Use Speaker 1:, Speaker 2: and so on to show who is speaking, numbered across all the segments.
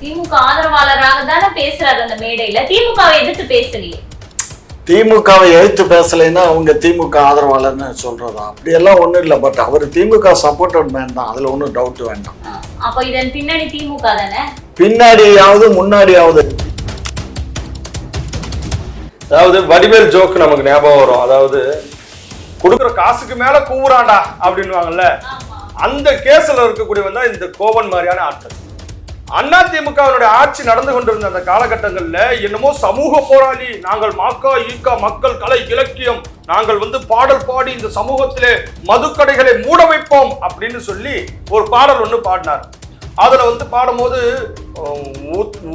Speaker 1: திமுக ஆதரவாளராக தானே பேசுறாரு அந்த மேடையில. திமுகவை எதிர்த்து பேசலையே
Speaker 2: திமுகவை எழுத்து பேசலைன்னா அவங்க திமுக ஆதரவாளர்னு சொல்றதா? அப்படியெல்லாம் ஒன்றும் இல்லை பட் அவர் திமுக சப்போர்ட்டட் மேன் தான். அதில் ஒன்றும் டவுட் வேண்டாம்.
Speaker 1: அப்ப இதன் பின்னணி திமுக தானே?
Speaker 2: பின்னாடியாவது முன்னாடியாவது.
Speaker 3: அதாவது வடிவேல் ஜோக் நமக்கு ஞாபகம் வரும். அதாவது கொடுக்குற காசுக்கு மேல கூவுறான்டா அப்படின்னுவாங்கல்ல.
Speaker 1: ஆமா.
Speaker 3: அந்த கேஸ்ல இருக்கக்கூடியவன் தான் இந்த கோவன் மாதிரியான ஆட்கள். அண்ணா திமுகவினுடைய ஆட்சி நடந்து கொண்டிருந்த அந்த காலகட்டங்களில் என்னமோ சமூக போராளி நாங்கள் மாக்கா ஈக்கா மக்கள் கலை இலக்கியம் நாங்கள் வந்து பாடல் பாடி இந்த சமூகத்திலே மதுக்கடைகளை மூட வைப்போம் அப்படின்னு சொல்லி ஒரு பாடல் ஒன்று பாடினார். அதில் வந்து பாடும்போது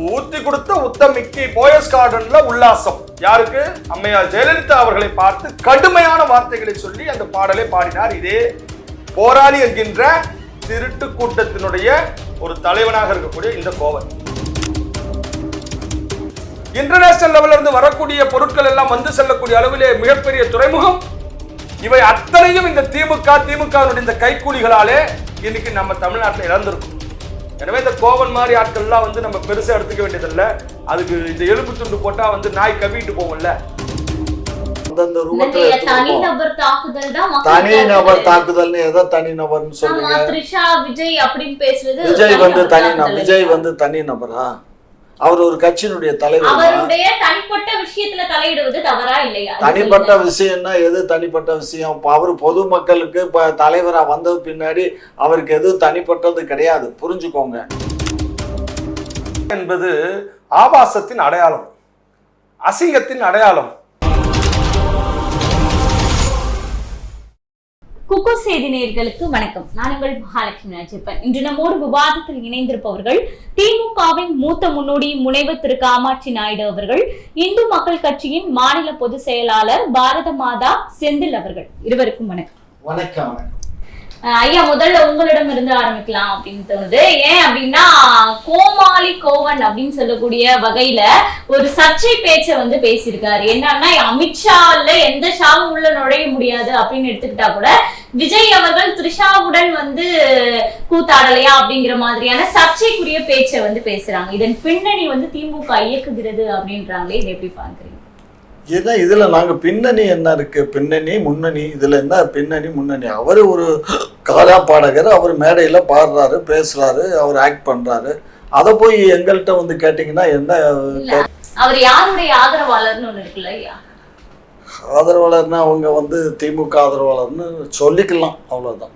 Speaker 3: ஊத்தி கொடுத்த உத்தமிக்கு போயஸ் கார்டன்ல உல்லாசம். யாருக்கு? அம்மையார் ஜெயலலிதா அவர்களை பார்த்து கடுமையான வார்த்தைகளை சொல்லி அந்த பாடலை பாடினார். இதே போராளி என்கின்ற திருட்டு கூட்டத்தினுடைய ஒரு தலைவனாக இருக்கக்கூடிய இந்த கோவன். இன்டர்நேஷனல் லெவல்ல இருந்து வரக்கூடிய பொருட்கள் எல்லாம் வந்து செல்லக்கூடிய அளவிலே மிகப்பெரிய துறைமுகம். இவை அத்தனையும் இந்த திமுக திமுகவினுடைய இந்த கைக்கூலிகளாலே இன்னைக்கு நம்ம தமிழ்நாட்டில் இழந்திருக்கும். எனவே இந்த கோவன் மாதிரி ஆட்கள்லாம் வந்து நம்ம பெருசாக எடுத்துக்க வேண்டியதில்லை. அதுக்கு இந்த எலும்பு துண்டு போட்டால் வந்து நாய் கவிட்டு போகும்ல.
Speaker 2: அந்தந்த ரூபத்தில்.
Speaker 1: தனிநபர் தாக்குதல் தான் மக்கள்
Speaker 2: தனி நபர்
Speaker 1: தாக்குதல்.
Speaker 2: தாக்குதல்னு எதை தனி நபர்னு
Speaker 1: ஆமா
Speaker 2: சொல்றீங்க?
Speaker 1: த்ரிஷா விஜய் அப்படின்னு பேசுறது
Speaker 2: விஜய் வந்து
Speaker 1: தனிநபர்
Speaker 2: தனி விஜய் வந்து தனி நபரா? அவர் ஒரு கட்சியினுடைய தலைவர்?
Speaker 1: அவருடைய தனிப்பட்ட விஷயத்துல தலையிடுவது தவறா இல்லையா?
Speaker 2: தனிப்பட்ட. விஷயம்னா எது தனிப்பட்ட விஷயம்? இப்போ அவர் பொதுமக்களுக்கு இப்போ தலைவரா வந்தது பின்னாடி அவருக்கு எதுவும் தனிப்பட்டது கிடையாது. புரிஞ்சுக்கோங்க.
Speaker 3: என்பது ஆபாசத்தின் அடையாளம். அசிங்கத்தின் அடையாளம்.
Speaker 1: குக்கு செய்தி நேர்களுக்கு வணக்கம். நான் உங்கள் மகாலட்சுமி ராஜப்பன். இன்று நம்மோடு விவாதத்தில் இணைந்திருப்பவர்கள் திமுகவின் மூத்த முன்னோடி முனைவர் திரு காமாட்சி நாயுடு அவர்கள் இந்து மக்கள் கட்சியின் மாநில பொதுச் செயலாளர் பாரத மாதா செந்தில் அவர்கள். இருவருக்கும் வணக்கம்
Speaker 2: வணக்கம்.
Speaker 1: ஐயா முதல்ல உங்களிடம் இருந்து ஆரம்பிக்கலாம் அப்படின்னு தோணுது. ஏன் அப்படின்னா கோமாளி கோவன் அப்படின்னு சொல்லக்கூடிய வகையில ஒரு சர்ச்சை பேச்சை வந்து பேசியிருக்காரு. என்னன்னா அமித்ஷால எந்த ஷாவும் உள்ள நுழைய முடியாது அப்படின்னு எடுத்துக்கிட்டா கூட விஜய் அவர்கள் த்ரிஷாவுடன் வந்து கூத்தாடலையா அப்படிங்கிற மாதிரியான சர்ச்சைக்குரிய பேச்சை வந்து பேசுறாங்க. இதன் பின்னணி வந்து திமுக இயக்குகிறது அப்படின்றாங்களே இதை எப்படி பாக்குறீங்க
Speaker 2: ஏன்னா இதுல நாங்க பின்னணி என்ன இருக்கு? பின்னணி முன்னணி இதுல என்ன? பின்னணி முன்னணி. அவர் ஒரு காலா பாடகர் அவர் மேடையில பாடுறாரு பேசுறாரு அவர் ஆக்ட் பண்றாரு. அதை போய் எங்கள்கிட்ட வந்து கேட்டிங்கன்னா என்ன
Speaker 1: அவர் யாருடைய ஆதரவாளர்னு ஒண்ணு இருக்குல்ல ஐயா?
Speaker 2: ஆதரவாளர்னா அவங்க வந்து திமுக ஆதரவாளர்னு சொல்லிக்கலாம். அவ்வளவுதான்.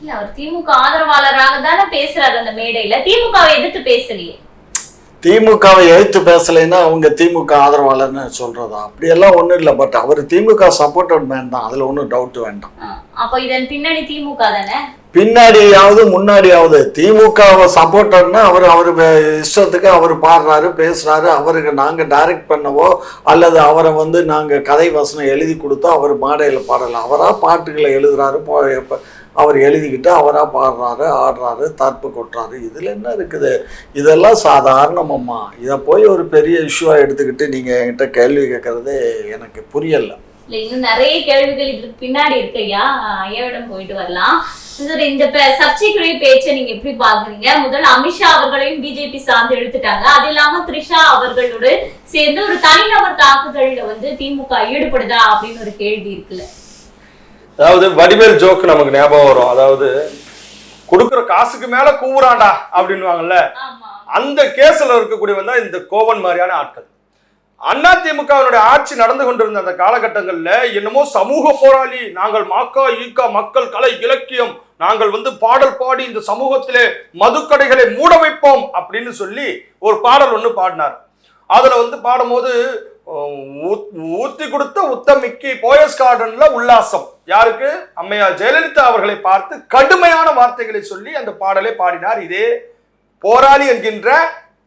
Speaker 1: இல்ல அவர் திமுக ஆதரவாளராக தானே பேசுறாரு அந்த மேடையில. திமுகவை எதிர்த்து பேசலையே.
Speaker 2: திமுகவை எழுத்து பேசலைன்னா அவங்க திமுக ஆதரவாளர்னு சொல்றதா? அப்படியெல்லாம் ஒன்றும் இல்லை பட் அவர் திமுக சப்போர்ட்டட் மேன் தான். அதில் ஒன்றும் டவுட் வேண்டாம்.
Speaker 1: ஆ, அப்ப இதன் பின்னணி திமுக தானே?
Speaker 2: பின்னாடியாவது முன்னாடியாவது திமுகவை சப்போர்ட்டர்னா அவர் அவர் இஷ்டத்துக்கு அவர் பாடுறாரு பேசுறாரு அவருக்கு நாங்கள் டைரக்ட் பண்ணவோ அல்லது அவரை வந்து நாங்கள் கதை வசனம் எழுதி கொடுத்தோ அவர் மேடையில் பாடலாம். அவராக பாட்டுகளை எழுதுறாரு அவர் எழுதிக்கிட்டு அவராக பாடுறாரு ஆடுறாரு தற்பு கொட்டுறாரு. இதில் என்ன இருக்குது? இதெல்லாம் சாதாரணமம்மா. இதை போய் ஒரு பெரிய இஷ்யூவாக எடுத்துக்கிட்டு நீங்கள் என்கிட்ட கேள்வி கேட்குறது எனக்கு புரியலை.
Speaker 1: இல்லை இன்னும் நிறைய கேள்விகள் இதுக்கு பின்னாடி இருக்கு ஐயா. ஐயாவிடம் போயிட்டு வரலாம். சார் இந்த பே- சர்ச்சைக்குரிய பேச்சை நீங்க எப்படி பாக்குறீங்க முதல் அமித்ஷா அவர்களையும் பிஜேபி சார்ந்து எடுத்துட்டாங்க. அது இல்லாம த்ரிஷா அவர்களோடு சேர்ந்து ஒரு தனிநபர் தாக்குதல்ல வந்து திமுக ஈடுபடுதா அப்படின்னு ஒரு கேள்வி இருக்குல்ல.
Speaker 3: அதாவது வடிவேல் ஜோக் நமக்கு ஞாபகம் வரும். அதாவது கொடுக்குற காசுக்கு மேல கூவுறான்டா அப்படின்னுவாங்கல்ல.
Speaker 1: ஆமா.
Speaker 3: அந்த கேஸ்ல இருக்கக்கூடியவன் தான் இந்த கோவன் மாதிரியான ஆட்கள். அண்ணா திமுகவினுடைய ஆட்சி நடந்து கொண்டிருந்த அந்த காலகட்டங்கள்ல என்னமோ சமூக போராளி நாங்கள் மாக்கா ஈக்கா மக்கள் கலை இலக்கியம் நாங்கள் வந்து பாடல் பாடி இந்த சமூகத்திலே மதுக்கடைகளை மூட வைப்போம் அப்படின்னு சொல்லி ஒரு பாடல் ஒன்று பாடினார். அதுல வந்து பாடும்போது ஊத்தி கொடுத்த உத்தமிக்கு போயஸ் கார்டன்ல உல்லாசம். யாருக்கு? அம்மையார் ஜெயலலிதா அவர்களை பார்த்து கடுமையான வார்த்தைகளை சொல்லி அந்த பாடலை பாடினார். இதே போராளி என்கின்ற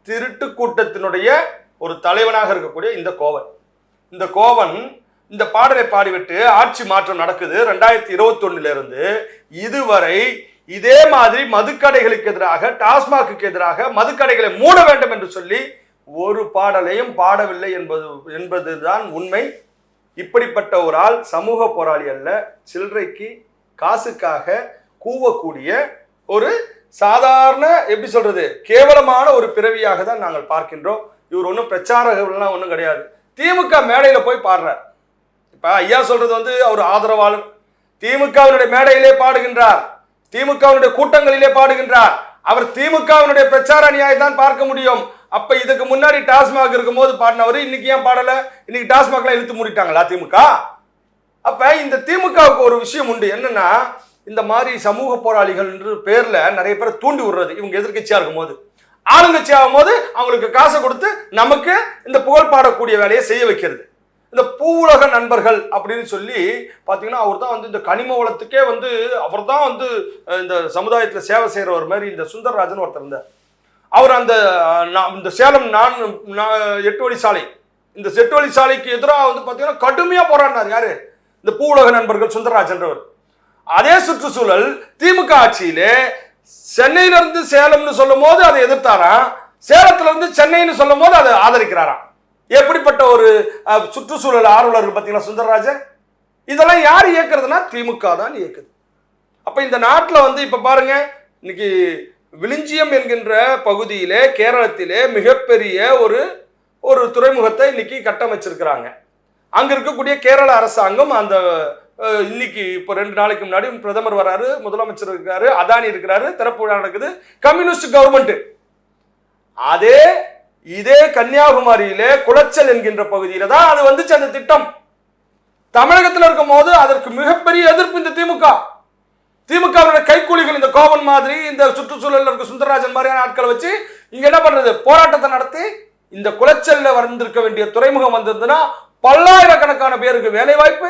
Speaker 3: திருட்டு கூட்டத்தினுடைய ஒரு தலைவனாக இருக்கக்கூடிய இந்த கோவன். இந்த கோவன் இந்த பாடலை பாடிவிட்டு ஆட்சி மாற்றம் நடக்குது. ரெண்டாயிரத்தி இருபத்தி ஒன்னிலிருந்து இதுவரை இதே மாதிரி மதுக்கடைகளுக்கு எதிராக டாஸ்மாக்கு எதிராக மதுக்கடைகளை மூட வேண்டும் என்று சொல்லி ஒரு பாடலையும் பாடவில்லை என்பது என்பதுதான் உண்மை. இப்படிப்பட்ட ஒரு ஆள் சமூக போராளி அல்ல சில்லறைக்கு காசுக்காக கூவக்கூடிய ஒரு சாதாரண எப்படி சொல்றது கேவலமான ஒரு பிறவியாக தான் நாங்கள் பார்க்கின்றோம். இவர் ஒன்றும் பிரச்சாரகர்கள்லாம் ஒன்றும் கிடையாது. திமுக மேடையில் போய் பாடுறார். இப்போ ஐயா சொல்றது வந்து அவர் ஆதரவாளர். திமுகவினுடைய மேடையிலே பாடுகின்றார். திமுகவினுடைய கூட்டங்களிலே பாடுகின்றார். அவர் திமுகவினுடைய பிரச்சார அணியாய் தான் பார்க்க முடியும். அப்ப இதுக்கு முன்னாடி டாஸ்மாக் இருக்கும்போது பாடினவர் இன்னைக்கு ஏன் பாடல? இன்னைக்கு டாஸ்மாக்லாம் இழுத்து மூடிட்டாங்களா திமுக? அப்ப இந்த திமுகவுக்கு ஒரு விஷயம் உண்டு. என்னன்னா இந்த மாதிரி சமூக போராளிகள் பேர்ல நிறைய பேரை தூண்டி விடுறது இவங்க எதிர்க்கட்சியா இருக்கும்போது. ஆளுங்கட்சி ஆகும்போது அவங்களுக்கு காசை கொடுத்து நமக்கு இந்த புகழ் பாடக்கூடிய வேலையை செய்ய வைக்கிறது. இந்த பூவுலக நண்பர்கள் அப்படின்னு சொல்லி பார்த்தீங்கன்னா அவர் தான் வந்து இந்த கனிம வளத்துக்கே வந்து அவர் தான் வந்து இந்த சமுதாயத்தில் சேவை செய்கிறவர் மாதிரி இந்த சுந்தரராஜன் ஒருத்தர் இருந்தார். அவர் அந்த இந்த சேலம் நான் எட்டு வழி சாலை இந்த செட்டு வழி சாலைக்கு எதிராக வந்து பார்த்தீங்கன்னா கடுமையாக போராடினார் யாரு? இந்த பூவுலக நண்பர்கள் சுந்தரராஜன்றவர் அதே சுற்றுச்சூழல் திமுக ஆட்சியிலே சென்னையிலிருந்து சேலம்னு சொல்லும் போது அதை எதிர்த்தாராம் சேலத்திலிருந்து சென்னைன்னு சொல்லும் போது அதை ஆதரிக்கிறாராம். எப்படிப்பட்ட ஒரு சுற்றுச்சூழல் ஆர்வலர் பார்த்தீங்களா சுந்தரராஜன் இதெல்லாம் யார் இயக்குறதுனா திமுக தான் இயக்குது. அப்போ இந்த நாட்டில் வந்து இப்போ பாருங்க இன்னைக்கு விளிஞ்சியம் என்கின்ற பகுதியிலே கேரளத்திலே மிகப்பெரிய ஒரு ஒரு துறைமுகத்தை இன்னைக்கு கட்டமைச்சிருக்கிறாங்க. அங்கே இருக்கக்கூடிய கேரள அரசாங்கம் அந்த இன்னைக்கு இப்போ ரெண்டு நாளைக்கு முன்னாடி பிரதமர் வராரு முதலமைச்சர் இருக்காரு அதானி இருக்கிறாரு திறப்பு விழா நடக்குது கம்யூனிஸ்ட் கவர்மெண்ட். அதே இதே கன்னியாகுமரியிலே குளச்சல் என்கின்ற பகுதியில தான் அது வந்துச்சு அந்த திட்டம். தமிழகத்தில் இருக்கும் போது அதற்கு மிகப்பெரிய எதிர்ப்பு இந்த திமுக. திமுகவினுடைய கைக்கூலிகள் இந்த கோவன் மாதிரி இந்த சுற்றுச்சூழலில் இருக்க சுந்தரராஜன் மாதிரியான ஆட்களை வச்சு இங்க என்ன பண்றது? போராட்டத்தை நடத்தி இந்த குளச்சல்ல வந்திருக்க வேண்டிய துறைமுகம் வந்திருந்ததுன்னா பல்லாயிரக்கணக்கான பேருக்கு வேலை வாய்ப்பு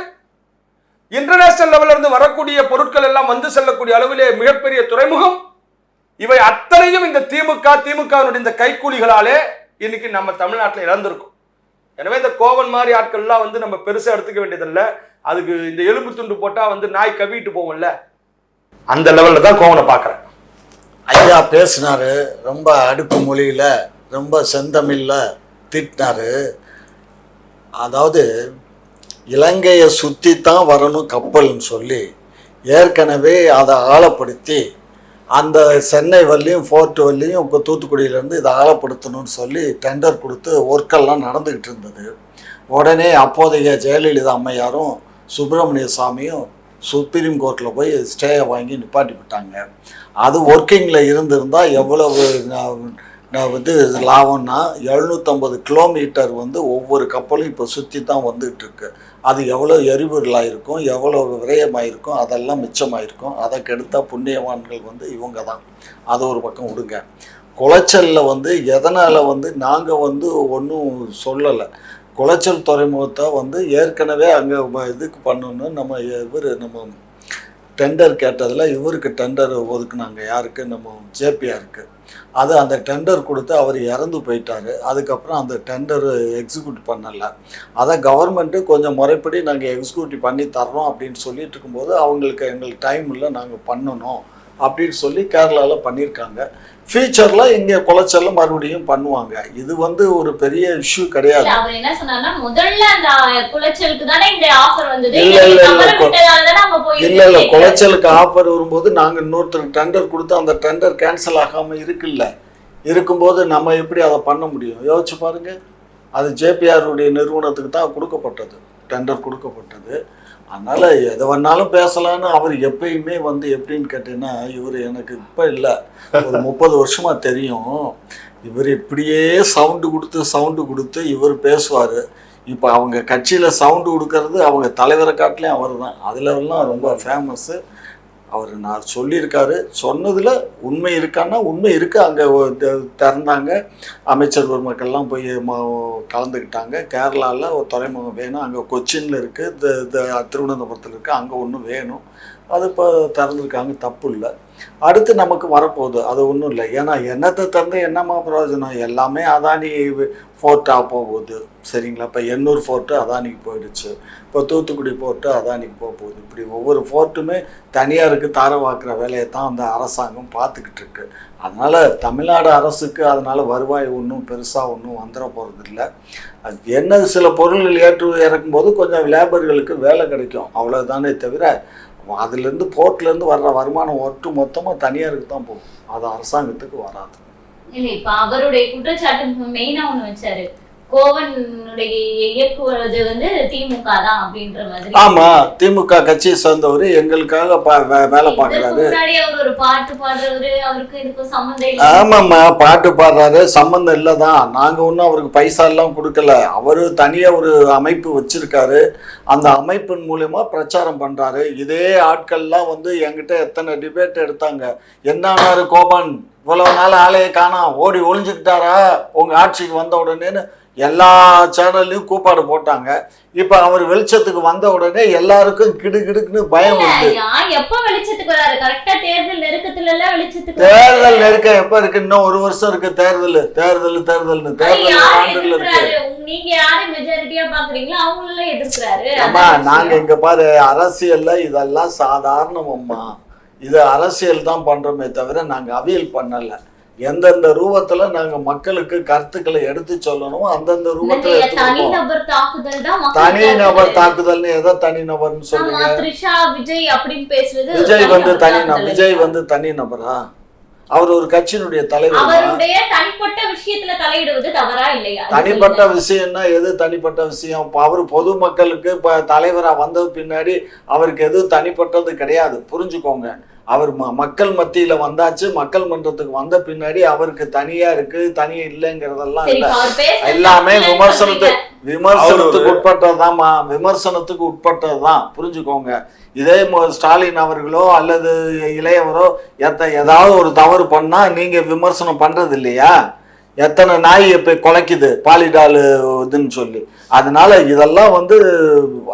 Speaker 3: இன்டர்நேஷனல் லெவல்ல இருந்து வரக்கூடிய பொருட்கள் எல்லாம் வந்து செல்லக்கூடிய அளவிலே மிகப்பெரிய துறைமுகம். இவை அத்தனையும் இந்த திமுக திமுகவினுடைய இந்த கைக்கூலிகளாலே இன்னைக்கு நம்ம தமிழ்நாட்டில் இழந்திருக்கும். எனவே இந்த கோவன் மாதிரி ஆட்கள்லாம் வந்து நம்ம பெருசாக எடுத்துக்க வேண்டியதில்லை. அதுக்கு இந்த எலும்பு துண்டு போட்டால் வந்து நாய் கவிட்டு போகும்ல. அந்த லெவலில் தான் கோவனை பார்க்குறேன்.
Speaker 2: ஐயா பேசினாரு ரொம்ப அடுப்பு மொழியில் ரொம்ப செந்தமிழ்ல திட்டினாரு. அதாவது இலங்கையை சுற்றி தான் வரணும் கப்பல்னு சொல்லி ஏற்கனவே அதை ஆழப்படுத்தி அந்த சென்னை வரலையும் ஃபோர்ட் வரலையும் இப்போ தூத்துக்குடியிலேருந்து இதை ஆழப்படுத்தணும்னு சொல்லி டெண்டர் கொடுத்து ஒர்க்கெல்லாம் நடந்துக்கிட்டு இருந்தது. உடனே அப்போதைய ஜெயலலிதா அம்மையாரும் சுப்பிரமணிய சாமியும் சுப்ரீம் கோர்ட்டில் போய் ஸ்டேயை வாங்கி நிப்பாட்டி விட்டாங்க. அது ஒர்க்கிங்கில் இருந்திருந்தால் எவ்வளவு நான் வந்து லாபம்னா எழுநூற்றம்பது கிலோமீட்டர் வந்து ஒவ்வொரு கப்பலும் இப்போ சுற்றி தான் வந்துகிட்டு இருக்கு. அது எவ்வளோ எரிபொருளாக இருக்கும் எவ்வளோ விரயமாயிருக்கும் அதெல்லாம் மிச்சமாயிருக்கும். அதை கெடுத்தால் புண்ணியவான்கள் வந்து இவங்க தான். அதை ஒரு பக்கம் விடுங்க. குளச்சல்ல வந்து எதனால் வந்து நாங்கள் வந்து ஒன்றும் சொல்லலை. குளச்சல் துறைமுகத்தை வந்து ஏற்கனவே அங்கே இதுக்கு பண்ணணும்னு நம்ம இவர் நம்ம டெண்டர் கேட்டதில் இவருக்கு டெண்டர் ஒதுக்குனாங்க. யாருக்கு? நம்ம ஜேபிஆருக்கு. அது அந்த டெண்டர் கொடுத்து அவர் இறந்து போயிட்டார். அதுக்கப்புறம் அந்த டெண்டர் எக்ஸிக்யூட் பண்ணலை. அதை கவர்மெண்ட்டு கொஞ்சம் முறைப்படி நாங்கள் எக்ஸிக்யூட் பண்ணி தர்றோம் அப்படின்னு சொல்லிட்டு இருக்கும்போது அவங்களுக்கு எங்களுக்கு டைம் இல்லை நாங்கள் பண்ணணும் அப்படின்னு சொல்லி கேரளாவில் பண்ணியிருக்காங்க. ஃபியூச்சரில் இங்கே குளச்சல்ல மறுபடியும் பண்ணுவாங்க. இது வந்து ஒரு பெரிய இஷ்யூ கிடையாது.
Speaker 1: அவர் என்ன சொன்னார்னா முதல்ல அந்த குளச்சலுக்கு தானே இந்த ஆஃபர் வந்தது.
Speaker 2: இல்ல, இல்ல, இல்ல. குளச்சலுக்கு ஆஃபர் வரும்போது நாங்க இன்னொருத்தருக்கு டெண்டர் கொடுத்து அந்த டெண்டர் கேன்சல் ஆகாம இருக்குல்ல. இருக்கும்போது நம்ம எப்படி அதை பண்ண முடியும்? யோசிச்சு பாருங்க. அது ஜேபிஆர் உடைய நிறுவனத்துக்கு தான் கொடுக்கப்பட்டது. டெண்டர் கொடுக்கப்பட்டது. அதனால் எதை வேணாலும் பேசலாம்னு அவர் எப்பயுமே வந்து எப்படின்னு கேட்டீங்கன்னா இவர் எனக்கு இப்போ இல்லை. ஒரு முப்பது வருஷமாக தெரியும். இவர் இப்படியே சவுண்டு கொடுத்து சவுண்டு கொடுத்து இவர் பேசுவார். இப்போ அவங்க கட்சியில் சவுண்டு கொடுக்கறது அவங்க தலைவரை காட்டிலையும் அவர் தான் அதுலலாம் ரொம்ப ஃபேமஸ்ஸு அவர் நான் சொல்லியிருக்காரு சொன்னதில் உண்மை இருக்கான்னா உண்மை இருக்குது அங்கே திறந்தாங்க. அமைச்சர் பெருமக்கள்லாம் போய் கலந்துக்கிட்டாங்க. கேரளாவில் ஒரு துறைமுகம் வேணும். அங்கே கொச்சினில் இருக்குது இந்த திருவனந்தபுரத்தில் இருக்குது அங்கே ஒன்று வேணும். அது இப்போ திறந்துருக்காங்க தப்பு இல்லை அடுத்து நமக்கு வரப்போகுது. அது ஒன்றும் இல்லை. ஏன்னா என்னத்தை திறந்து என்னம்மா பிரயோஜனம்? எல்லாமே அதானி ஃபோர்ட்டாக போகுது. சரிங்களா? இப்போ எண்ணூர் ஃபோர்ட்டு அதானிக்கு போயிடுச்சு. இப்போ தூத்துக்குடி ஃபோர்ட்டு அதானிக்கு போக போகுது. இப்படி ஒவ்வொரு ஃபோர்ட்டுமே தனியாருக்கு தாரவாக்குற வேலையை தான் அந்த அரசாங்கம் பார்த்துக்கிட்டு இருக்கு. அதனால் தமிழ்நாடு அரசுக்கு அதனால் வருவாய் ஒன்றும் பெருசாக ஒன்றும் வந்துட போகிறது இல்லை அது என்ன சில பொருள்கள் ஏற்று இறக்கும்போது கொஞ்சம் லேபர்களுக்கு வேலை கிடைக்கும். அவ்வளோதானே தவிர அதுலேருந்து போர்ட்லேருந்து வர்ற வருமானம் ஒட்டு மொத்தமாக தனியாருக்கு தான் போகும். அது அரசாங்கத்துக்கு வராது.
Speaker 1: இல்லை இப்போ அவருடைய குற்றச்சாட்டு மெயினாக ஒன்று வச்சாரு. கோவனுடைய இயக்குவது வந்து திமுக தான் அப்படின்ற மாதிரி.
Speaker 2: ஆமா திமுக கட்சியை சேர்ந்தவர் எங்களுக்காக வேலை பார்க்குறாரு.
Speaker 1: முன்னாடி அவர் ஒரு பாட்டு பாடுறவரு அவருக்கு இதுக்கும் சம்மந்தம் இல்ல
Speaker 2: ஆமாம்மா பாட்டு பாடுறாரு சம்மந்தம் இல்லைதான். நாங்கள் ஒன்றும் அவருக்கு பைசா எல்லாம் கொடுக்கல. அவர் தனியாக ஒரு அமைப்பு வச்சிருக்காரு. அந்த அமைப்பின் மூலயமா பிரச்சாரம் பண்ணுறாரு இதே ஆட்கள்லாம் வந்து என்கிட்ட எத்தனை டிபேட் எடுத்தாங்க. என்னானாரு கோபன்? இவ்வளவு நாள் ஆளையே காணோம். ஓடி ஒளிஞ்சுக்கிட்டாரா? உங்கள் ஆட்சிக்கு வந்த உடனேன்னு எல்லா சேனல்லையும் கூப்பாடு போட்டாங்க. இப்போ அவர் வெளிச்சத்துக்கு வந்த உடனே எல்லாருக்கும் கிடுகிடுக்குன்னு பயம்
Speaker 1: இல்ல,
Speaker 2: வருது.
Speaker 1: தேர்தல்.
Speaker 2: தேர்தல் நெருக்க எப்ப இருக்கு? இன்னும் ஒரு வருஷம் இருக்கு தேர்தல். தேர்தல் தேர்தல் ஆண்டுகள் இருக்கு.
Speaker 1: உங்க- நீங்க.
Speaker 2: இங்க பாரு அரசியல்ல இதெல்லாம் சாதாரணம் அம்மா. இது அரசியல் தான் பண்றோமே தவிர நாங்க அவியல் பண்ணல. எந்தெந்த ரூபத்துல நாங்க மக்களுக்கு கருத்துக்களை எடுத்து சொல்லணுமோ அந்தந்த ரூபத்துல எடுத்துருக்கோம்
Speaker 1: தனிநபர்.
Speaker 2: தாக்குதல்னு எதை தனி நபர்னு
Speaker 1: ஆமா
Speaker 2: சொல்றீங்க?
Speaker 1: த்ரிஷா விஜய்
Speaker 2: வந்து தனி. விஜய் வந்து தனி நபரா? அவர் ஒரு கட்சியினுடைய தலைவர்?
Speaker 1: தனிப்பட்ட விஷயத்துல தலையிடுவது தவறா இல்லையா? அது
Speaker 2: தனிப்பட்ட
Speaker 1: சொல்லுங்க.
Speaker 2: விஷயம்னா எது தனிப்பட்ட விஷயம்? இப்போ அவர் பொதுமக்களுக்கு இப்போ தலைவராக வந்தது பின்னாடி அவருக்கு எதுவும் தனிப்பட்டது கிடையாது. புரிஞ்சுக்கோங்க. அவர் ம மக்கள் மத்தியில வந்தாச்சு மக்கள் மன்றத்துக்கு வந்த பின்னாடி அவருக்கு தனியா இருக்கு தனியா இல்லைங்கிறதெல்லாம் இல்லை. எல்லாமே
Speaker 1: தப்பு இல்லைன்னு
Speaker 2: விமர்சனத்து
Speaker 1: சொல்றீங்க.
Speaker 2: விமர்சனத்துக்கு உட்பட்டதுதான்மா விமர்சனத்துக்கு உட்பட்டதுதான். புரிஞ்சுக்கோங்க. இதே மு- ஸ்டாலின் அவர்களோ அல்லது இளையவரோ எத்த ஏதாவது ஒரு தவறு பண்ணா நீங்க விமர்சனம் பண்றது இல்லையா எத்தனை நாய் இப்போ குலைக்குது? பாலிடால் இதுன்னு சொல்லி. அதனால இதெல்லாம் வந்து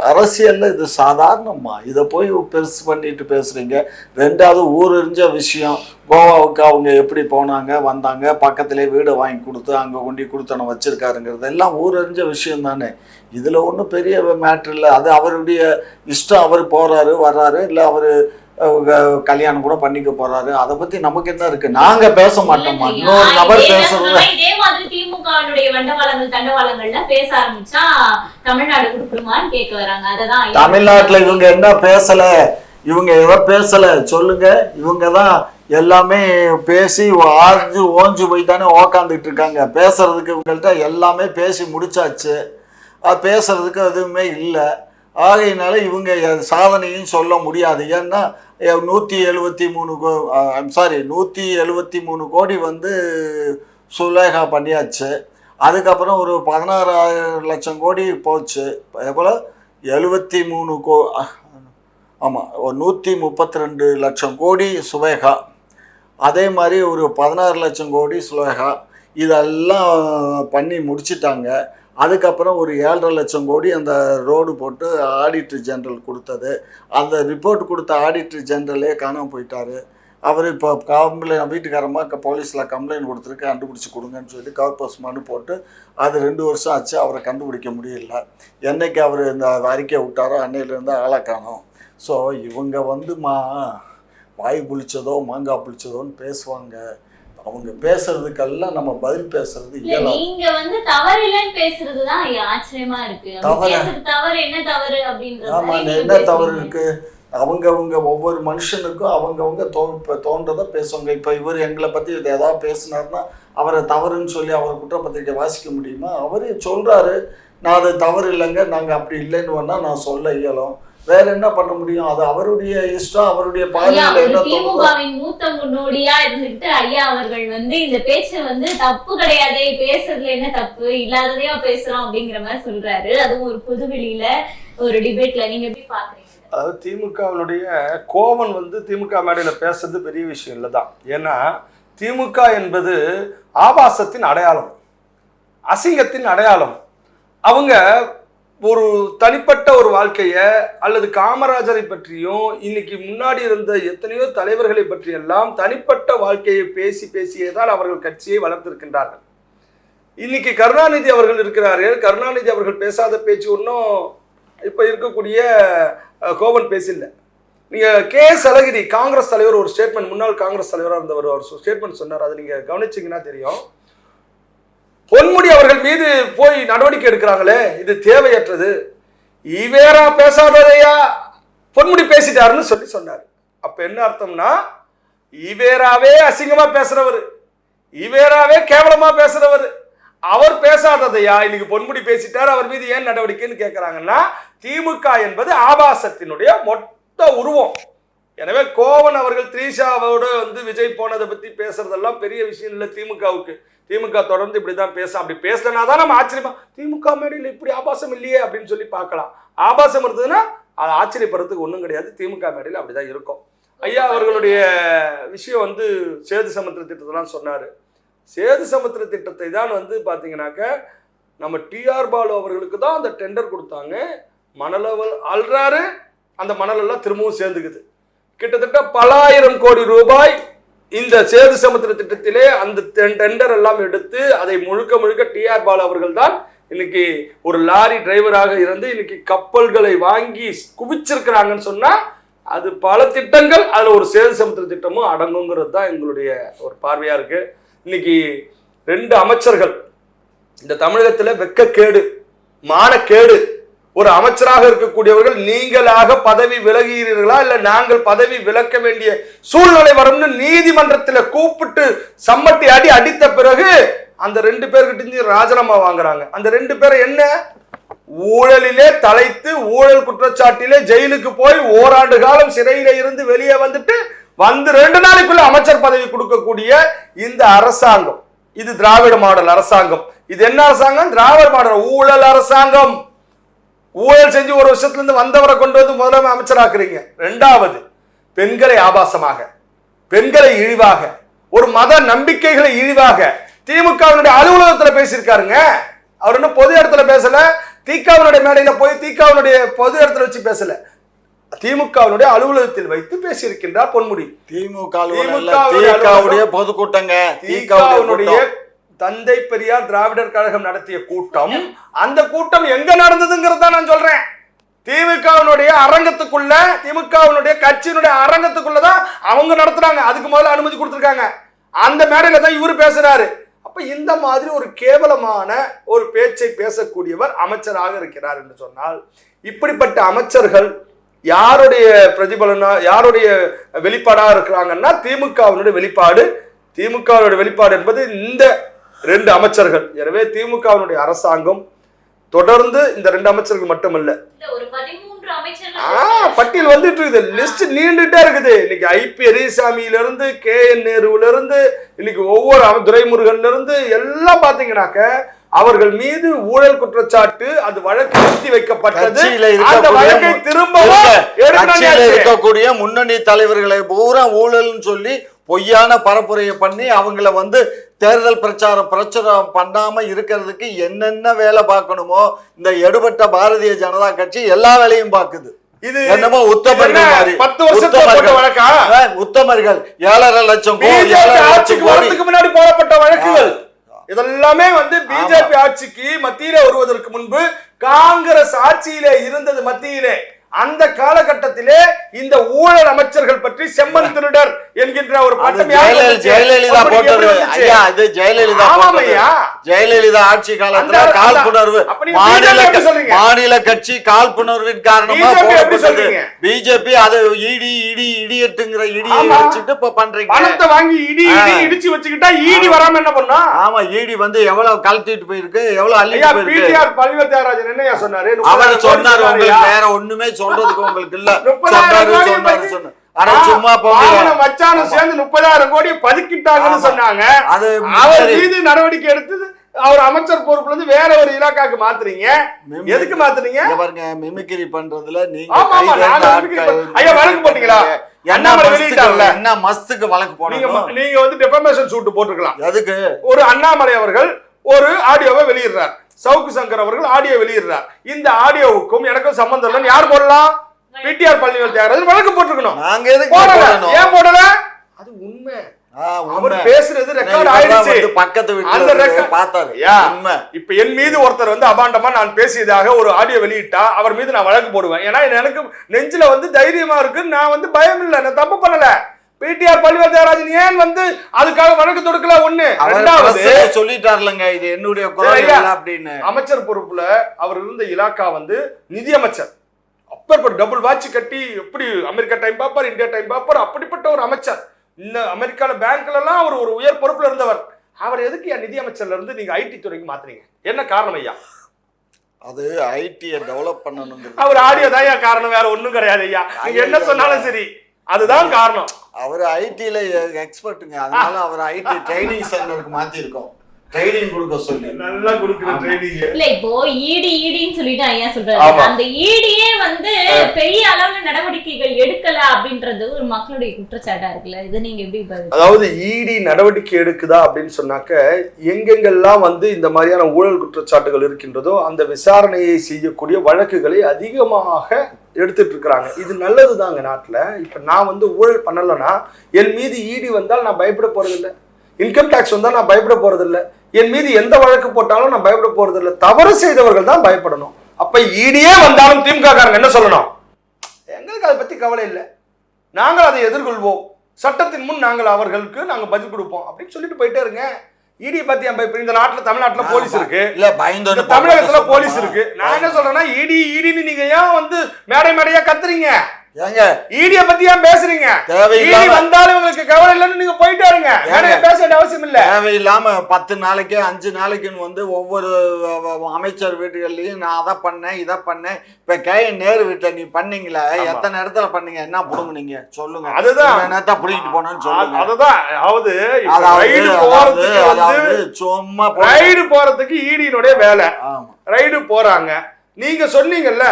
Speaker 2: அரசியல்ல இது சாதாரணமா இதை போய் பெருசு பண்ணிட்டு பேசுறீங்க. ரெண்டாவது ஊரறிஞ்ச விஷயம். கோவாவுக்கு அவங்க எப்படி போனாங்க வந்தாங்க பக்கத்திலே வீடு வாங்கி கொடுத்து அங்கே கொண்டு கொடுத்தன வச்சிருக்காருங்கிறது எல்லாம் ஊரறிஞ்ச விஷயம் தானே. இதில் ஒன்றும் பெரிய மேட்ரு இல்லை. அது அவருடைய இஷ்டம். அவர் போறாரு வர்றாரு. இல்லை அவர் கல்யாணம் கூட பண்ணிக்க போறாரு. அதை பத்தி நமக்கு என்ன இருக்கு? நாங்க பேச மாட்டோமா? இன்னொரு நபர் பேசுறது
Speaker 1: இதே மாதிரி திமுகவினுடைய வண்டவாளங்கள் தண்டவாளங்கள்ல பேச ஆரம்பிச்சா தமிழ்நாடு கொடுக்குமான்னு கேட்க வராங்க. அததான்.
Speaker 2: தமிழ்நாட்டுல இவங்க என்ன பேசல? இவங்க எதை பேசல? சொல்லுங்க. இவங்க தான் எல்லாமே பேசி ஆஞ்சு ஓஞ்சு போய் தானே உக்காந்துட்டு இருக்காங்க. பேசுறதுக்கு இவங்கள்ட்ட எல்லாமே பேசி முடிச்சாச்சு. அது பேசுறதுக்கு எதுவுமே இல்லை. ஆகையினால இவங்க சாதனையும் சொல்ல முடியாது. ஏன்னா நூற்றி எழுபத்தி மூணு கோ சாரி நூற்றி எழுபத்தி மூணு கோடி வந்து சுலேகா பண்ணியாச்சு. அதுக்கப்புறம் ஒரு பதினாறாயிரம் லட்சம் கோடி போச்சு. எவ்வளோ? எழுபத்தி மூணு கோ ஆமாம் ஒரு நூற்றி முப்பத்தி ரெண்டு லட்சம் கோடி சுவேகா அதே மாதிரி ஒரு பதினாறு லட்சம் கோடி சுலேகா. இதெல்லாம் பண்ணி முடிச்சிட்டாங்க. அதுக்கப்புறம் ஒரு ஏழரை லட்சம் கோடி அந்த ரோடு போட்டு ஆடிட்டர் ஜென்ரல் கொடுத்தது. அந்த ரிப்போர்ட் கொடுத்த ஆடிட்டர் ஜென்ரலே காணாம போயிட்டாரு. அவர் இப்போ கம்ப்ளைண்ட் வீட்டுக்காரமா போலீஸில் கம்ப்ளைண்ட் கொடுத்துருக்கு கண்டுபிடிச்சி கொடுங்கன்னு சொல்லி கவர்பஸ் மனு போட்டு அது ரெண்டு வருஷம் ஆச்சு அவரை கண்டுபிடிக்க முடியல. என்னைக்கு அவர் இந்த அறிக்கை விட்டாரோ அன்னையிலேருந்து ஆளை காணோம். ஸோ இவங்க வந்து மா வாய் புளிச்சதோ மாங்காய் புளிச்சதோன்னு பேசுவாங்க. அவங்க பேசுறதுக்கெல்லாம் நம்ம பதில் பேசுறது
Speaker 1: நீங்க வந்து தவறு இல்லைன்னு பேசுறதுதான் ஐயா ஆச்சரியமா இருக்கு.
Speaker 2: தவறா?
Speaker 1: பேசுறது என்ன தவறு அப்படின்றது
Speaker 2: ஆமா என்ன தவறு. இருக்கு? அவங்கவங்க ஒவ்வொரு மனுஷனுக்கும் அவங்கவங்க தோ இப்ப தோன்றதை பேசுவாங்க. இப்போ இவர் எங்களை பத்தி இது ஏதாவது பேசினாருன்னா அவரை தவறுன்னு சொல்லி அவர் குற்றப்பத்திரிக்கை வாசிக்க முடியுமா? அவரே சொல்றாரு நான் அது தவறு இல்லைங்க நாங்க அப்படி இல்லைன்னு வேணா நான் சொல்ல இயலும். வேற என்ன பண்ண முடியும்? அது அவருடைய இஷ்டம் அவருடைய
Speaker 1: திமுகவின் மூத்த முன்னோடியா இருந்துகிட்டு ஐயா அவர்கள் வந்து இந்த பேச்சை வந்து தப்பு கிடையாது பேசுறதுல என்ன தப்பு இல்லாததையா பேசுறோம் அப்படிங்கிற மாதிரி சொல்றாரு. அதுவும் ஒரு பொதுவெளியில ஒரு டிபேட்ல நீங்க எப்படி பாக்குறீங்க?
Speaker 3: அதாவது திமுகவினுடைய கோவன் வந்து திமுக மேடையில் பேசுறது பெரிய விஷயம் இல்லை தான் ஏன்னா திமுக என்பது ஆபாசத்தின் அடையாளம் அசிங்கத்தின் அடையாளம். அவங்க ஒரு தனிப்பட்ட ஒரு வாழ்க்கையை அல்லது காமராஜரை பற்றியும் இன்னைக்கு முன்னாடி இருந்த எத்தனையோ தலைவர்களை பற்றியெல்லாம் தனிப்பட்ட வாழ்க்கையை பேசி பேசியே தான் அவர்கள் கட்சியை வளர்த்திருக்கின்றார்கள். இன்னைக்கு கருணாநிதி அவர்கள் இருக்கிறார்கள். கருணாநிதி அவர்கள் பேசாத பேச்சு ஒன்றும் இப்போ இருக்கக்கூடிய கோவன் பேசில்லை. நீங்கள் கே. எஸ் அழகிரி காங்கிரஸ் தலைவர் ஒரு ஸ்டேட்மெண்ட் முன்னாள் காங்கிரஸ் தலைவராக இருந்தவர் ஒரு ஸ்டேட்மெண்ட் சொன்னார். அதை நீங்கள் கவனிச்சீங்கன்னா தெரியும். பொன்முடி அவர்கள் மீது போய் நடவடிக்கை எடுக்கிறாங்களே இது தேவையற்றது. இவேரா பேசாததையா? பொன்முடி பேசிட்டாருன்னு சொல்லி சொன்னார். அப்ப என்ன அர்த்தம்னா ஈவேராவே அசிங்கமா பேசுறவர் ஈவேராவே கேவலமா பேசுறவர் அவர் பேசாததையா? இன்னைக்கு பொன்முடி பேசிட்டார் அவர் மீது ஏன் நடவடிக்கைன்னு கேட்கிறாங்கன்னா திமுக என்பது ஆபாசத்தினுடைய மொத்த உருவம். எனவே கோவன் அவர்கள் த்ரீஷாவோட வந்து விஜய் போனதை பற்றி பேசுறதெல்லாம் பெரிய விஷயம் இல்லை திமுகவுக்கு. திமுக தொடர்ந்து இப்படி தான் பேசும் அப்படி பேசலனா தான் நம்ம ஆச்சரியமா திமுக மேடையில் இப்படி ஆபாசம் இல்லையே அப்படின்னு சொல்லி பார்க்கலாம். ஆபாசம் இருந்ததுன்னா அது ஆச்சரியப்படுறதுக்கு ஒன்றும் கிடையாது. திமுக மேடையில் அப்படிதான் இருக்கும். ஐயா அவர்களுடைய விஷயம் வந்து சேது சமுத்திர திட்டத்தெல்லாம் சொன்னார். சேது சமுத்திர திட்டத்தை தான் வந்து பார்த்தீங்கன்னாக்க நம்ம டிஆர் பாலு அவர்களுக்கு தான் அந்த டெண்டர் கொடுத்தாங்க. மணலவல் அல்றாரு அந்த மணலெல்லாம் திரும்பவும் சேர்ந்துக்குது. கிட்டத்தட்ட பலாயிரம் கோடி ரூபாய் இந்த சேது சமுத்திர திட்டத்திலே அந்த டெண்டர் எல்லாம் எடுத்து அதை முழுக்க முழுக்க டிஆர் பாலு அவர்கள் தான் இன்னைக்கு ஒரு லாரி டிரைவராக இருந்து இன்னைக்கு கப்பல்களை வாங்கி குவிச்சிருக்கிறாங்கன்னு சொன்னா அது பல திட்டங்கள் அதுல ஒரு சேது சமுத்திர திட்டமும் அடங்குங்கிறது தான் எங்களுடைய ஒரு பார்வையா இருக்கு. இன்னைக்கு ரெண்டு அமைச்சர்கள் இந்த தமிழகத்துல வெக்கக்கேடு மானக்கேடு ஒரு அமைச்சராக இருக்கக்கூடியவர்கள் நீங்களாக பதவி விலகுகிறீர்களா? இல்ல நாங்கள் பதவி விலக்க வேண்டிய சூழ்நிலை வரும்னு நீதிமன்றத்தில் கூப்பிட்டு சம்மட்டி அடி அடித்த பிறகு அந்த ரெண்டு பேர்கிட்ட ராஜினாமா வாங்குறாங்க. அந்த ரெண்டு பேரை என்ன? ஊழலிலே தலைத்து ஊழல் குற்றச்சாட்டிலே ஜெயிலுக்கு போய் ஓராண்டு காலம் சிறையில இருந்து வெளியே வந்துட்டு வந்து ரெண்டு நாளைக்குள்ள அமைச்சர் பதவி கொடுக்கக்கூடிய இந்த அரசாங்கம். இது திராவிட மாடல் அரசாங்கம். இது என்ன அரசாங்கம்? திராவிட மாடல் ஊழல் அரசாங்கம். ஊழல் செஞ்சு ஒரு வருஷத்துல இருந்து வந்தவரை கொண்டு வந்து முதலமை அமைச்சராக்குறீங்க. ரெண்டாவது பெண்களை ஆபாசமாக பெண்களை இழிவாக ஒரு மத நம்பிக்கைகளை இழிவாக திமுகவினுடைய அலுவலகத்துல பேசியிருக்காருங்க. அவர் இன்னும் பொது இடத்துல பேசல திகாவினுடைய மேடையில போய் திகாவினுடைய பொது இடத்துல வச்சு பேசல. திமுகவினுடைய அலுவலகத்தில் வைத்து பேசியிருக்கின்றார் பொன்முடி.
Speaker 2: திமுக பொதுக்கூட்டங்க
Speaker 3: திகாவினுடைய
Speaker 2: திமுக
Speaker 3: தந்தை பெரியார் திராவிடர் கழகம் நடத்திய கூட்டம் அந்த கூட்டம் எங்க நடந்ததுங்கிறத நான் சொல்றேன். திமுகவினுடைய அரங்கத்துக்குள்ள திமுகவினுடைய கட்சியினுடைய அரங்கத்துக்குள்ள தான் அவங்க நடத்துறாங்க. அதுக்கு முதல்ல அனுமதி கொடுத்துருக்காங்க. அந்த மேடையில தான் இவரு பேசுறாரு. அப்ப இந்த மாதிரி ஒரு கேவலமான ஒரு பேச்சை பேசக்கூடியவர் அமைச்சராக இருக்கிறார் என்று சொன்னால் இப்படிப்பட்ட அமைச்சர்கள் யாருடைய பிரதிபலனா யாருடைய வெளிப்பாடா இருக்கிறாங்கன்னா திமுகவினுடைய வெளிப்பாடு திமுகவினுடைய வெளிப்பாடு என்பது இந்த ரெண்டு அமைச்சர்கள். எனவே திமுகவினுடைய அரசாங்கம் தொடர்ந்து இந்த ரெண்டு அமைச்சர்கள் மட்டுமல்ல.
Speaker 1: இல்ல ஒரு பதிமூன்று
Speaker 3: ஆ
Speaker 1: அமைச்சர்கள்
Speaker 3: பட்டியல் வந்துட்டு இருக்குது. லிஸ்ட் நீண்டுட்டே இருக்குது. இன்னைக்கு ஐ பி பெரியசாமியில இருந்து கே என் நேருல இருந்து இன்னைக்கு ஒவ்வொரு துரைமுருகன்ல இருந்து எல்லாம் பாத்தீங்கன்னாக்க அவர்கள் மீது ஊழல் குற்றச்சாட்டு அது வழக்கு நிறுத்தி வைக்கப்பட்டது. அந்த வழக்கை எடுக்கணும்
Speaker 2: இருக்கக்கூடிய முன்னணி தலைவர்களை பூரா ஊழல்னு சொல்லி பொய்யான பரப்புரையை பண்ணி அவங்கள வந்து தேர்தல் பிரச்சாரம் பிரச்சாரம் பண்ணாம இருக்கிறதுக்கு என்னென்ன வேலை பார்க்கணுமோ இந்த எடுபட்ட பாரதிய ஜனதா கட்சி எல்லா வேலையும் பார்க்குது.
Speaker 3: இது
Speaker 2: என்னமோ உத்தமர்கள் மாதிரி.
Speaker 3: பத்து
Speaker 2: உத்தமர்கள்.
Speaker 3: வழக்கா?
Speaker 2: உத்தமர்கள். ஏழரை லட்சம்
Speaker 3: ஆட்சிக்கு வரதுக்கு முன்னாடி போடப்பட்ட வழக்குகள். இதெல்லாமே வந்து பிஜேபி ஆட்சிக்கு மத்தியிலே வருவதற்கு முன்பு காங்கிரஸ் ஆட்சியிலே இருந்தது மத்தியிலே. அந்த காலகட்டத்திலே இந்த ஊழல் அமைச்சர்கள் பற்றி செம்மன் திருடர் என்கின்ற ஒரு பட்டம்
Speaker 2: ஜெயலலிதா போட்டது? ஐயா இது ஆட்சி காலத்துல காழ்ப்புணர்வு மாநில கட்சி காழ்ப்புணர்வின் காரணமா போடப்பட்டது? பிஜேபி அதை இடி இடி இடியட்டுங்கிற இடியை. வச்சுட்டு இப்ப பண்றீங்க.
Speaker 3: பணத்தை வாங்கி இடி இடி. இடிச்சு வச்சுக்கிட்டா ஈடி வராம என்ன பண்ணா?
Speaker 2: ஆமா இடி வந்து எவ்வளவு கழட்டிட்டு போயிருக்கு எவ்வளவு அள்ளிட்டு போயிருக்கு.
Speaker 3: பிடிஆர் பழனிவேல் தியாகராஜன் என்னையா சொன்னாரு?
Speaker 2: அவர் சொன்னாரு உங்களுக்கு. வேற ஒண்ணுமே சொல்றதுக்கு உங்களுக்கு இல்ல. சொன்னாரு சொன்னாரு சொன்னாரு. சும்மா
Speaker 3: மச்சானும் சேர்ந்து முப்பதாயிரம் கோடி பதுக்கிட்டாங்கன்னு. சொன்னாங்க. அவர். மீது நடவடிக்கை எடுத்து அவர் அமைச்சர் பொறுப்புல இருந்து வேற ஒரு இலாக்காக்கு மாத்துறீங்க. எதுக்கு மாத்துறீங்க?
Speaker 2: பாருங்க மிமிக்ரி பண்றதுல நீங்க
Speaker 3: ஐயா, வழக்கு போட்டீங்களா?
Speaker 2: என்ன
Speaker 3: அண்ணாமலை வெளியிட்டார்ல?
Speaker 2: என்ன மஸ்துக்கு வழக்கு போடணும்?
Speaker 3: நீங்க வந்து டெஃபமேஷன் சூட் போட்டுக்கலாம்.
Speaker 2: எதுக்கு?
Speaker 3: ஒரு அண்ணாமலை அவர்கள் ஒரு ஆடியோவை வெளியிடுறார். சவுக்கு சங்கர் அவர்கள் ஆடியோ வெளியிடுறார். இந்த ஆடியோவுக்கும் எனக்கும் சம்பந்தம் இல்லைன்னு யார் போடலாம்? பிடிஆர் பழனிவேல் தியாகராஜன் வழக்கு போட்டுக்கணும்
Speaker 2: நாங்க எதுக்கு
Speaker 3: போடல. ஏன் போடல? அது உண்மை. அவர். பேசுறது ரெக்கார்ட் ஆயிடுச்சு.
Speaker 2: பக்கத்து
Speaker 3: அந்த
Speaker 2: பார்த்தாரு. உண்மை.
Speaker 3: இப்ப என் மீது ஒருத்தர் வந்து அபாண்டமா நான் பேசியதாக ஒரு ஆடியோ வெளியிட்டா அவர் மீது நான் வழக்கு போடுவேன். ஏன்னா எனக்கு நெஞ்சில வந்து தைரியமா இருக்கு நான் வந்து பயம் இல்ல. நான் தப்பு பண்ணல. பிடிஆர் தியாகராஜன் ஏன் வந்து அதுக்காக வழக்கு தொடுக்கல? ஒண்ணு. ரெண்டாவது
Speaker 2: சொல்லிட்டாருலங்க இது என்னுடைய அப்படின்னு.
Speaker 3: அமைச்சர் பொறுப்புல அவர் இருந்த இலாக்கா வந்து நிதி அமைச்சர் அப்பேற்பட்ட டபுள் வாட்ச் கட்டி எப்படி அமெரிக்கா டைம் பார்ப்பார் இந்தியா டைம் பார்ப்பார் அப்படிப்பட்ட ஒரு அமைச்சர். இந்த அமெரிக்கால பேங்க்ல எல்லாம் அவர் ஒரு உயர் பொறுப்புல இருந்தவர். அவர் எதுக்கு என் நிதி அமைச்சர்ல இருந்து நீங்க ஐடி துறைக்கு மாத்துறீங்க? என்ன காரணம் ஐயா?
Speaker 2: அது ஐடியை டெவலப் பண்ணணுங்கிறது.
Speaker 3: அவர் ஆடியோ தான் காரணம் வேற ஒண்ணும் கிடையாது ஐயா. என்ன சொன்னாலும் சரி. அதுதான் காரணம்.
Speaker 2: அவர் ஐடில எக்ஸ்பர்ட்டுங்க அதனால அவர் ஐடி ட்ரைனிங் சென்டருக்கு மாத்திருக்கோம். ட்ரைனிங் கொடுக்க சொல்லி.
Speaker 3: நல்லா கொடுக்குற ட்ரைனிங்
Speaker 1: இல்ல இப்போ ஈடி ஈடின்னு சொல்லிட்டு ஐயா சொல்றாரு. அந்த ஈடியே வந்து பெரிய அளவுல நடவடிக்கைகள் எடுக்கல அப்படின்றது ஒரு மக்களுடைய குற்றச்சாட்டா இருக்குல்ல? இது நீங்க எப்படி
Speaker 3: அதாவது இடி நடவடிக்கை எடுக்குதா அப்படின்னு சொன்னாக்க எங்கெங்கெல்லாம் வந்து இந்த மாதிரியான ஊழல் குற்றச்சாட்டுகள் இருக்கின்றதோ அந்த விசாரணையை செய்யக்கூடிய வழக்குகளை அதிகமாக எடுத்துட்டு இருக்கிறாங்க இது நல்லதுதாங்க நாட்டில். இப்போ நான் வந்து ஊழல் பண்ணலைன்னா என் மீது இடி வந்தால் நான் பயப்பட போகிறதில்ல இன்கம் டேக்ஸ் வந்தால் நான் பயப்பட போகிறதில்ல என் மீது எந்த வழக்கு போட்டாலும் நான் பயப்பட போகிறதில்ல தவறு செய்தவர்கள் தான் பயப்படணும். அப்ப இடியே வந்தாலும் திமுக காரங்க என்ன சொல்லணும்? எங்களுக்கு அதை பத்தி கவலை இல்லை. நாங்கள் அதை எதிர்கொள்வோம். சட்டத்தின் முன் நாங்கள் அவர்களுக்கு நாங்கள் பதில் கொடுப்போம். அப்படின்னு சொல்லிட்டு போயிட்டே இருங்க. இடி பத்தி இந்த நாட்டுல தமிழ்நாட்டுல போலீஸ் இருக்கு.
Speaker 2: இல்ல பயந்து
Speaker 3: தமிழகத்துல போலீஸ் இருக்கு. நான் என்ன சொல்றேன்னா இடி இடின்னு நீங்க ஏன் வந்து மேடை மேடையா கத்துறீங்க?
Speaker 2: ஏங்க
Speaker 3: இடிய பத்தி ஏன் பேசுறீங்க? இடி வந்தாலும் உங்களுக்கு கவலை இல்லைன்னு நீங்க போயிட்டே இருங்க மேடையில பேச வேண்டிய அவசியம் இல்ல.
Speaker 2: தேவையில்லாம பத்து நாளைக்கு அஞ்சு நாளைக்குன்னு வந்து ஒவ்வொரு அமைச்சர் வீட்டுகள்லயும் நான் அதை பண்ணேன் இதை பண்ணேன். இப்ப கே நேரு வீட்டுல நீ பண்ணீங்களே. எத்தனை இடத்துல பண்ணீங்க? என்ன புடுங்குனீங்க? சொல்லுங்க.
Speaker 3: அதுதான்.
Speaker 2: என்னத்த புடிங்கிட்டு போனேன்னு சொல்லுங்க.
Speaker 3: அதுதான். அதாவது ரைடு போறதுக்கு வந்து
Speaker 2: சும்மா
Speaker 3: ரைடு போறதுக்கு ஈடியினுடைய வேலை. ரைடு போறாங்க. நீங்க சொன்னீங்கல்ல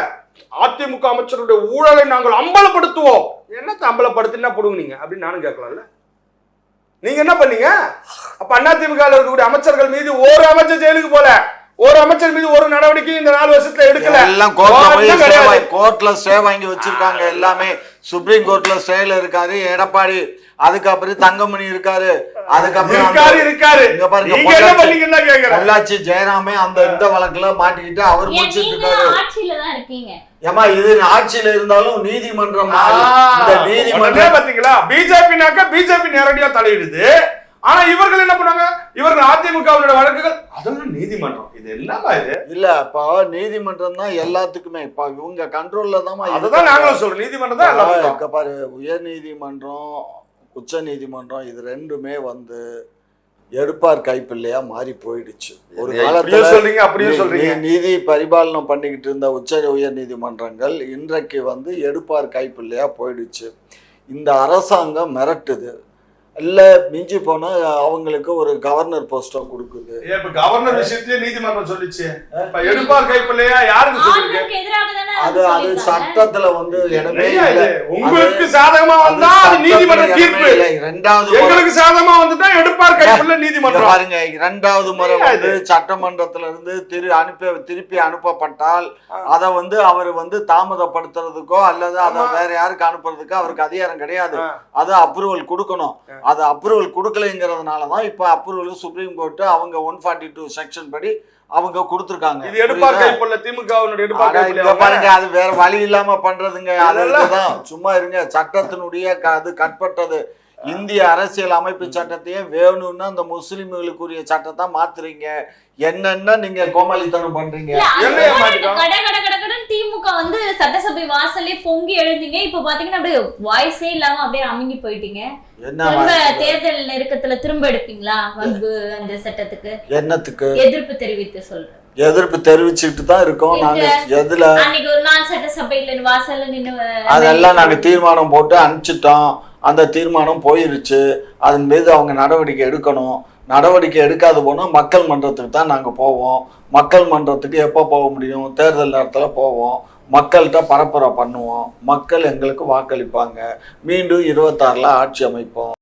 Speaker 3: அதிமுக அமைச்சருடைய ஊழலை நாங்கள் அம்பலப்படுத்துவோம். என்னத்த அம்பலப்படுத்தினா போடுங்க அப்படின்னு நானும் கேட்கலாம்ல. நீங்க என்ன பண்ணீங்க? அப்ப அதிமுக ல இருக்கக்கூடிய அமைச்சர்கள் மீது ஒரு அமைச்சர் ஜெயிலுக்கு போல. ஒரு அமைச்சர் மீது ஒரு நடவடிக்கையும் இந்த நாலு வருஷத்துல எடுக்கல.
Speaker 2: எல்லாம் கோர்ட்ல ஸ்டே வாங்கி வச்சிருக்காங்க எல்லாமே. சுப்ரீம் கோர்ட்ல ஸ்டேல இருக்காரு எடப்பாடி அதுக்கப்புறம் தங்கமணி இருக்காரு அதுக்கப்புறம்
Speaker 3: இருக்காரு இருக்காரு.
Speaker 2: இங்க பாருங்க,
Speaker 3: நீங்க என்ன
Speaker 2: பொள்ளாச்சி- ஜெயராமே அந்த இந்த வழக்குல மாட்டிக்கிட்டு அவர் முடிச்சிட்டு
Speaker 1: நீங்க
Speaker 2: இருக்காரு.
Speaker 1: ஆட்சியில தான் இருக்கீங்க.
Speaker 2: ஏமா இது ஆட்சியில இருந்தாலும் நீதிமன்றம். இந்த நீதிமன்றம்
Speaker 3: பாத்தீங்களா? பிஜேபினாக்க பிஜேபி நேரடியா தலையிடுது. ஆனா இவர்கள் என்ன பண்ணாங்க இவர்கள் அதிமுகவோட வழக்குகள் அதெல்லாம் நீதிமன்றம். இது என்னமா இது?
Speaker 2: இல்ல இப்போ நீதிமன்றம் தான் எல்லாத்துக்குமே. இப்போ இவங்க கண்ட்ரோல்ல தான்
Speaker 3: அதுதான் நாங்களும் சொல்றோம். நீதிமன்றம் தான்
Speaker 2: பாரு உயர் நீதிமன்றம் உச்ச நீதிமன்றம் இது ரெண்டுமே வந்து எடுப்பார் கைப்பிள்ளையா மாறி போயிடுச்சு. ஒரு காலத்துல
Speaker 3: சொல்றீங்க அப்படியே சொல்றீங்க.
Speaker 2: நீதி பரிபாலனம் பண்ணிக்கிட்டு இருந்த உச்ச உயர் நீதிமன்றங்கள் இன்றைக்கு வந்து எடுப்பார் கைப்பிள்ளையா போயிடுச்சு. இந்த அரசாங்கம் மிரட்டுது. இல்ல மிஞ்சி போனா அவங்களுக்கு ஒரு கவர்னர் போஸ்டோ கொடுக்குது.
Speaker 3: ஏன் இப்ப கவர்னர் விஷயத்திலே நீதிமன்றம் சொல்லிச்சு. இப்ப எடுப்பார் கைப்பிள்ளையா யாருக்கு சொல்லிருக்கு?
Speaker 1: ஆளுநருக்கு எதிராக தானே
Speaker 2: அது அது. சட்டத்துல வந்து இடமே?
Speaker 3: உங்களுக்கு சாதகமா வந்தா அது நீதிமன்ற தீர்ப்பு.
Speaker 2: இரண்டாவது முறை-
Speaker 3: எங்களுக்கு சாதகமா வந்துட்டா எடுப்பார் கைப்பிள்ளை நீதிமன்றம்.
Speaker 2: பாருங்க இரண்டாவது முறை வந்து சட்டமன்றத்துல இருந்து திரு அனுப்பி திருப்பி அனுப்பப்பட்டால் அதை வந்து அவர் வந்து தாமதப்படுத்துறதுக்கோ அல்லது அதை. வேற யாருக்கு அனுப்புறதுக்கோ அவருக்கு அதிகாரம் கிடையாது. அது அப்ரூவல் கொடுக்கணும். அது அப்ரூவல் கொடுக்கலைங்கிறதுனால தான் இப்போ அப்ரூவல் சுப்ரீம் கோர்ட் அவங்க ஒன் ஃபார்ட்டி டூ செக்ஷன் படி அவங்க கொடுத்துருக்காங்க.
Speaker 3: இது எடுப்பார்
Speaker 2: இங்க
Speaker 3: கைப்பிள்ளை
Speaker 2: பாருங்க அது வேற வழி இல்லாம பண்றதுங்க.
Speaker 3: அதெல்லாம்
Speaker 2: அதுதான் சும்மா இருங்க. சட்டத்தினுடைய க- அது கட்பட்டது. இந்திய அரசியல் அமைப்பு சட்டத்தையே வேணும்னா அந்த முஸ்லிம்களுக்குரிய சட்டத்தை மாத்துறீங்க. என்னென்ன நீங்க கோமாளித்தனம் பண்றீங்க?
Speaker 1: கடன்னு திமுக வந்து சட்டசபை வாசல்லே பொங்கி எழுந்தீங்க. இப்ப பாத்தீங்கன்னா அப்படியே வாய்ஸே இல்லாம அப்படியே அமுங்கி போயிட்டீங்க. திரும்ப? தேர்தல் நெருக்கத்துல திரும்ப எடுப்பீங்களா? வன்பு அந்த சட்டத்துக்கு?
Speaker 2: என்னத்துக்கு?
Speaker 1: எதிர்ப்பு தெரிவித்து சொல்றேன்
Speaker 2: எதிர்ப்பு தெரிவிச்சுட்டு தான் இருக்கோம் நாங்க எதுல?
Speaker 1: அன்னைக்கு ஒரு நாள் சட்டசபையில வாசல்ல நின்னு
Speaker 2: அதெல்லாம் நாங்க தீர்மானம் போட்டு அனுப்பிச்சிட்டோம். அந்த தீர்மானம் போயிருச்சு. அதன் மீது அவங்க நடவடிக்கை எடுக்கணும். நடவடிக்கை எடுக்காது போனால் மக்கள் மன்றத்துக்கு தான் நாங்கள் போவோம். மக்கள் மன்றத்துக்கு எப்போ போக முடியும்? தேர்தல் நேரத்தில் போவோம். மக்கள்கிட்ட பரப்புரை பண்ணுவோம். மக்கள் எங்களுக்கு வாக்களிப்பாங்க. மீண்டும் இருபத்தாறில் ஆட்சி அமைப்போம்.